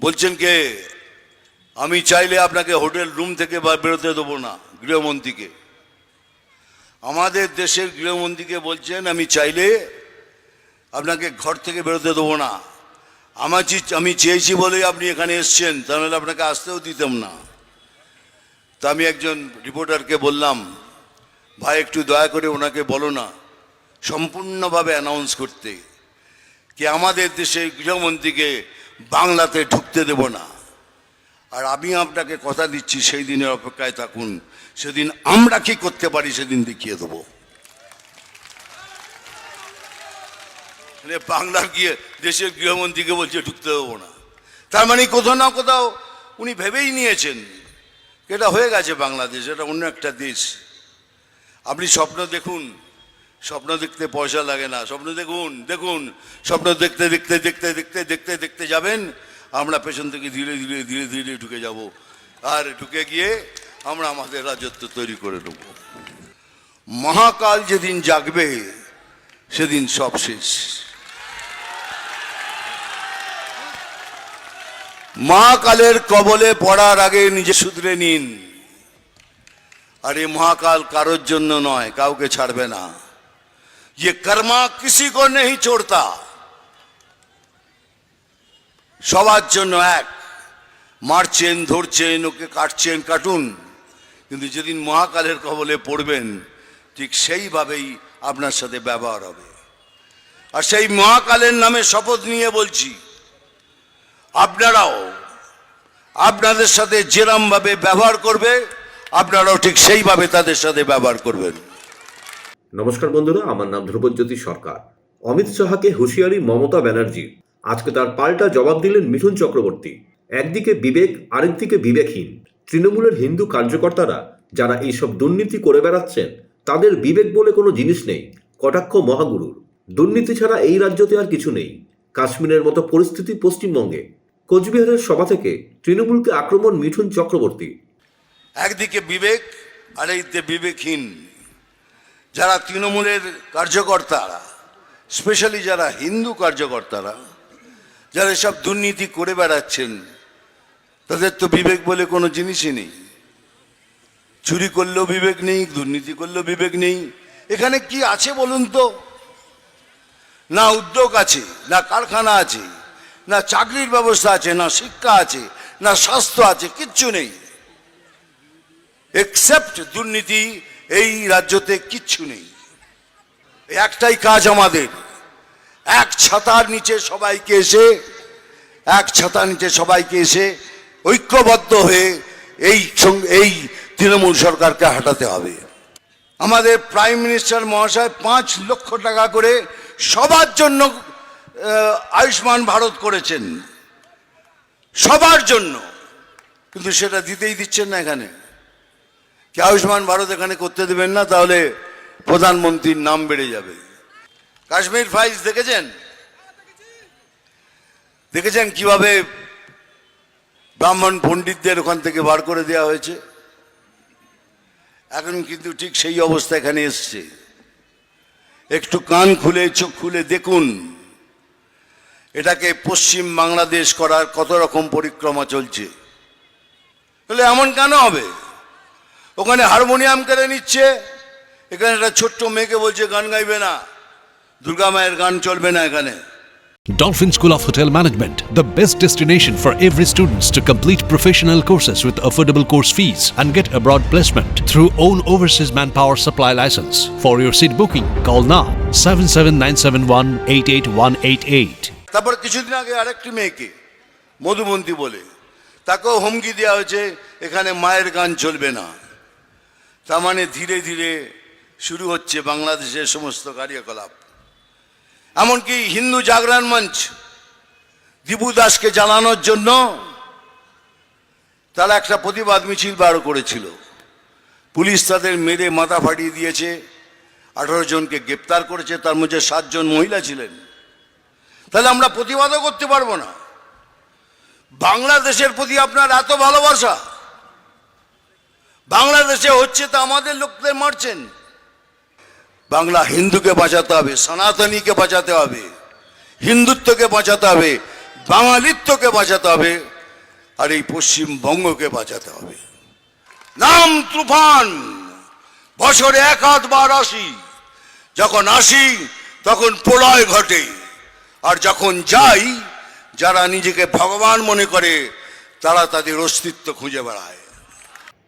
বলছেন কে? আমি চাইলে আপনাকে হোটেল রুম থেকে বেরোতে দেবো না, গৃহমন্ত্রীকে। আমাদের দেশের গৃহমন্ত্রীকে বলছেন, আমি চাইলে আপনাকে ঘর থেকে বেরোতে দেবো না। আমার আমি চেয়েছি বলেই আপনি এখানে এসছেন তাহলে আপনাকে আসতেও দিতাম না। তা আমি একজন রিপোর্টারকে বললাম, ভাই, একটু দয়া করে ওনাকে বলো না, সম্পূর্ণভাবে অ্যানাউন্স করতে, কি আমাদের দেশের গৃহমন্ত্রীকে বাংলাতে ঢুকতে দেব না। আর আমি আপনাকে কথা দিচ্ছি সেই দিনের অপেক্ষায় থাকুন। সেদিন আমরা কি করতে পারি সেদিন দেখিয়ে দেবো। বাংলা গিয়ে দেশের গৃহমন্ত্রীকে বলছে ঢুকতে দেবো না। তার মানে কোথাও না কোথাও উনি ভেবেই নিয়েছেন এটা হয়ে গেছে বাংলাদেশ, এটা অন্য একটা দেশ। আপনি স্বপ্ন দেখুন স্বপ্ন দেখতে পয়সা লাগে না। স্বপ্ন দেখুন দেখুন। স্বপ্ন দেখতে দেখতে দেখতে দেখতে দেখতে দেখতে যাবেন, আমরা পেছন থেকে ধীরে ধীরে ধীরে ধীরে ঢুকে যাব। আর ঢুকে গিয়ে আমরা আমাদের রাজত্ব তৈরি করে নেব। মহাকাল যেদিন জাগবে, সেদিন সব শেষ। মহাকালের কবলে পড়ার আগে নিজে শুধরে নিন। আর এই মহাকাল কারোর জন্য নয়, কাউকে ছাড়বে না। ये कर्मा किसी को नहीं छोड़ता সবার জন্য এক মারছেন ধরছেন ওকে কাটছেন কাটুন কিন্তু যেদিন মহাকালের কবলে পড়বেন ঠিক সেইভাবেই আপনার সাথে ব্যবহার হবে আর সেই মহাকালের নামে শপথ নিয়ে বলছি আপনারাও আপনাদের সাথে যেরমভাবে ব্যবহার করবে আপনারাও ঠিক সেইভাবে তাদের সাথে ব্যবহার করবেন নমস্কার বন্ধুরা, আমার নাম ধ্রুবজ্যোতি সরকার। অমিত শাহকে হুঁশিয়ারি মমতা ব্যানার্জি। আজকে তার পাল্টা জবাব দিলেন মিঠুন চক্রবর্তী। একদিকে বিবেক, আরেকদিকে বিবেকহীন। তৃণমূলের হিন্দু কার্যকর্তারা যারা এইসব দুর্নীতি করে বেড়াচ্ছেন, তাদের বিবেক বলে কোনো জিনিস নেই। কটাক্ষ মহাগুরুর। দুর্নীতি ছাড়া এই রাজ্যতে আর কিছু নেই। কাশ্মীরের মতো পরিস্থিতি পশ্চিমবঙ্গে। কোচবিহারের সভা থেকে তৃণমূলকে আক্রমণ মিঠুন চক্রবর্তী। একদিকে বিবেক আর বিবেকহীন। যারা তৃণমূলের কার্যকর্তারা স্পেশালি যারা হিন্দু কার্যকর্তারা, যারা এসব দুর্নীতি করে বেড়াচ্ছেন, তাদের তো বিবেক বলে কোনো জিনিসই নেই। চুরি করলেও বিবেক নেই, দুর্নীতি করলেও বিবেক নেই। এখানে কি আছে বলুন তো? না উদ্যোগ আছে, না কারখানা আছে, না চাকরির ব্যবস্থা আছে, না শিক্ষা আছে, না স্বাস্থ্য আছে, কিচ্ছু নেই। এক্সেপ্ট দুর্নীতি এই রাজ্যতে কিচ্ছু নেই। একটাই কাজ আমাদের। এক ছাতার নিচে সবাইকে এসে, এক ছাতার নিচে সবাইকে এসে ঐক্যবদ্ধ হয়ে এই এই তৃণমূল সরকারকে হাঁটাতে হবে। আমাদের প্রাইম মিনিস্টার মহাশয় পাঁচ লক্ষ টাকা করে সবার জন্য আয়ুষ্মান ভারত করেছেন। সবার জন্য। কিন্তু সেটা দিতেই দিচ্ছেন না এখানে। কি আয়ুষ্মান ভারত এখানে করতে দেবেন না, তাহলে প্রধানমন্ত্রীর নাম বেড়ে যাবে। কাশ্মীর ফাইলস দেখেছেন? দেখেছেন কীভাবে ব্রাহ্মণ পণ্ডিতদের ওখান থেকে বার করে দেওয়া হয়েছে? এখন কিন্তু ঠিক সেই অবস্থা এখানে এসছে। একটু কান খুলে, চোখ খুলে দেখুন। এটাকে পশ্চিম বাংলাদেশ করার কত রকম পরিক্রমা চলছে? তাহলে এমন কেন হবে? ওখানে হারমোনিয়াম কেড়ে নিচ্ছে এখানে একটা ছোট্ট মেয়েকে বলছে গান গাইবে না দুর্গা মায়ের গান চলবে না এখানে Dolphin School of Hotel Management, the best destination for every students to complete professional courses with affordable course fees and get abroad placement through own overseas manpower supply license. For your seat booking, call now 77971-88188. তারপর কিছুদিন আগে আরেকটি মেয়েকে মধুমন্তী বলে তাকেও হুমকি দেওয়া হয়েছে এখানে মায়ের গান চলবে না তার মানে ধীরে ধীরে শুরু হচ্ছে বাংলাদেশের সমস্ত কার্যকলাপ। এমনকি হিন্দু জাগরণ মঞ্চ দীপু দাসকে জানানোর জন্য তারা একটা প্রতিবাদ মিছিল বার করেছিল। পুলিশ তাদের মেরে মাথা ফাটিয়ে দিয়েছে, আঠারো জনকে গ্রেপ্তার করেছে, তার মধ্যে সাতজন মহিলা ছিলেন। তাহলে আমরা প্রতিবাদও করতে পারব না। বাংলাদেশের প্রতি আপনার এত ভালোবাসা বাংলাদেশে হচ্ছে তো আমাদের লোকদের মারছেন। বাংলা হিন্দুকে বাঁচাতে হবে, সনাতনীকে বাঁচাতে হবে, হিন্দুত্বকে বাঁচাতে হবে, বাঙালিত্বকে বাঁচাতে হবে, আর এই পশ্চিমবঙ্গকে বাঁচাতে হবে। নাম তুফান, বছরে এক আধবার আসি যখন আসি তখন প্রলয় ঘটে, আর যখন যাই, যারা নিজেকে ভগবান মনে করে, তারা তাদের অস্তিত্ব খুঁজে বেড়ায়।